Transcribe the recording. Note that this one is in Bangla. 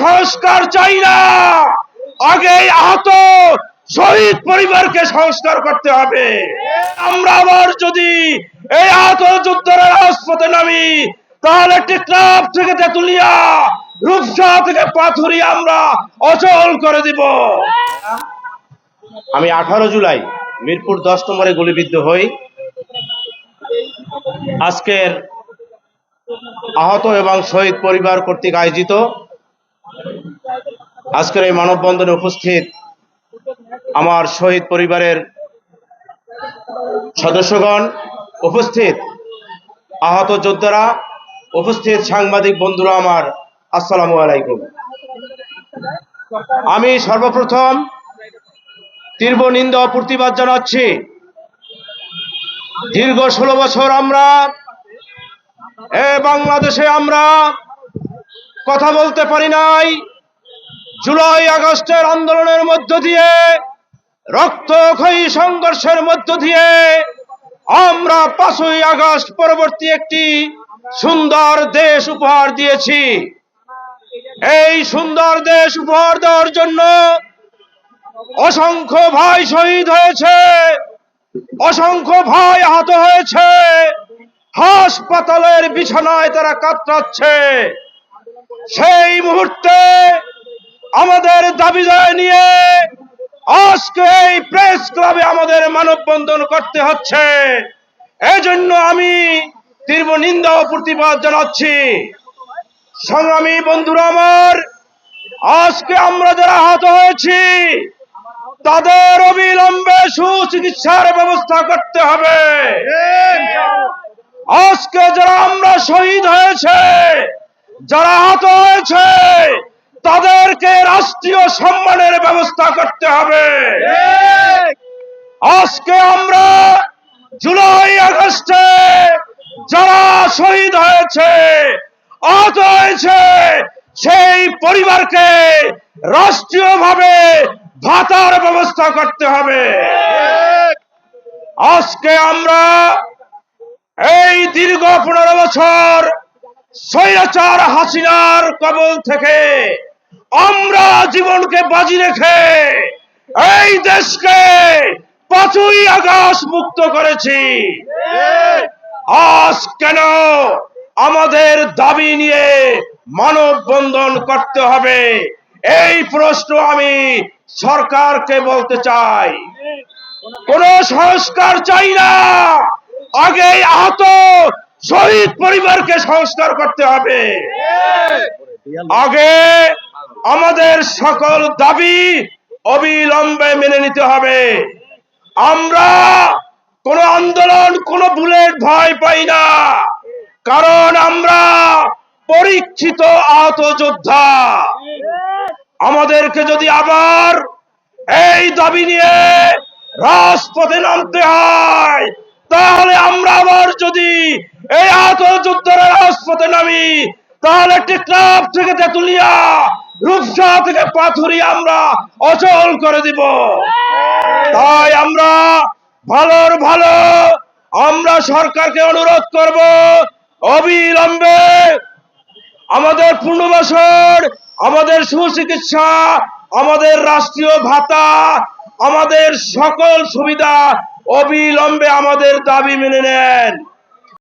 সংস্কার চাই না। আগে আহত শহীদ পরিবারকে সংস্কার করতে হবে। আমরা আবার যদি এই আহত যোদ্ধারা রাজপথে নামি, তাহলে ক্লাব থেকে তেতুলিয়া, রূপসা থেকে পাথুরি আমরা অচল করে দিব। আমি আঠারো জুলাই মিরপুর দশ নম্বরে গুলিবিদ্ধ হই। আজকের আহত এবং শহীদ পরিবার কর্তৃক আয়োজিত আজকের এই মানববন্ধনে উপস্থিত আমার শহীদ পরিবারের সদস্যগণ উপস্থিত, আহত যোদ্ধারা উপস্থিত, সাংবাদিক বন্ধুরা আমার, আসসালামু আলাইকুম। আমি সর্বপ্রথম তীব্র নিন্দা প্রতিবাদ জানাচ্ছি। দীর্ঘ ষোলো বছর আমরা, এ বাংলাদেশে আমরা কথা বলতে পারি নাই। জুলাই আগস্টের আন্দোলনের মধ্য দিয়ে, রক্তক্ষয়ী সংঘর্ষের মধ্য দিয়ে আমরা পাঁচই আগস্ট পরবর্তী একটি সুন্দর দেশ উপহার দিয়েছি। এই সুন্দর দেশ উপহার দেওয়ার জন্য অসংখ্য ভাই শহীদ হয়েছে, অসংখ্য ভাই আহত হয়েছে, হাসপাতালের বিছানায় তারা কাতরাচ্ছে। সেই মুহূর্তে আমাদের দাবি দায় নিয়ে আজকে এই প্রেস ক্লাবে আমাদের মানববন্ধন করতে হচ্ছে। এজন্য আমি তীব্র নিন্দা ও প্রতিবাদ জানাচ্ছি। সংগ্রামী বন্ধুরা আমার আজকে আমরা যারা আহত হয়েছি তাদের অবিলম্বে সুচিকিৎসার ব্যবস্থা করতে হবে। আজকে যারা আমরা শহীদ হয়েছে যারা আহত হয়েছে, তাদেরকে রাষ্ট্রীয় সম্মানের ব্যবস্থা করতে হবে। আজকে আমরা জুলাই আগস্টে যারা শহীদ হয়েছে, আহত হয়েছে, সেই পরিবারকে রাষ্ট্রীয়ভাবে ভাতার ব্যবস্থা করতে হবে। আজকে আমরা এই দীর্ঘ পনেরো বছর স্বৈরাচার হাসিনার কবল থেকে আমরা জীবনকে বাজি রেখে এই দেশকে পাঁচই আগস্ট মুক্ত করেছি। আজ কেন আমাদের দাবি নিয়ে মানববন্ধন করতে হবে? এই প্রশ্ন আমি সরকারকে বলতে চাই। কোন সংস্কার চাই না। আগে আহত শহীদ পরিবারকে সংস্কার করতে হবে। আগে আমাদের সকল দাবি অবিলম্বে মেনে নিতে হবে। আমরা কোন আন্দোলন, কোন বুলেট ভয় পাই না। কারণ আমরা পরীক্ষিত আহত যোদ্ধা। আমাদেরকে যদি আবার এই দাবি নিয়ে রাজপথে নামতে হয়, তাহলে আমরা আবার যদি এই আহত যোদ্ধারা রাজপথে নামি, তাহলে একটি ক্লাব থেকে তেতুলিয়া, রূপসা থেকে পাথুরি আমরা অচল করে দিব। তাই আমরা ভালোর ভালো, আমরা সরকারকে অনুরোধ করব, অবিলম্বে আমাদের পুনর্বাসন, আমাদের সুচিকিৎসা, আমাদের রাষ্ট্রীয় ভাতা, আমাদের সকল সুবিধা অবিলম্বে আমাদের দাবি মেনে নেন।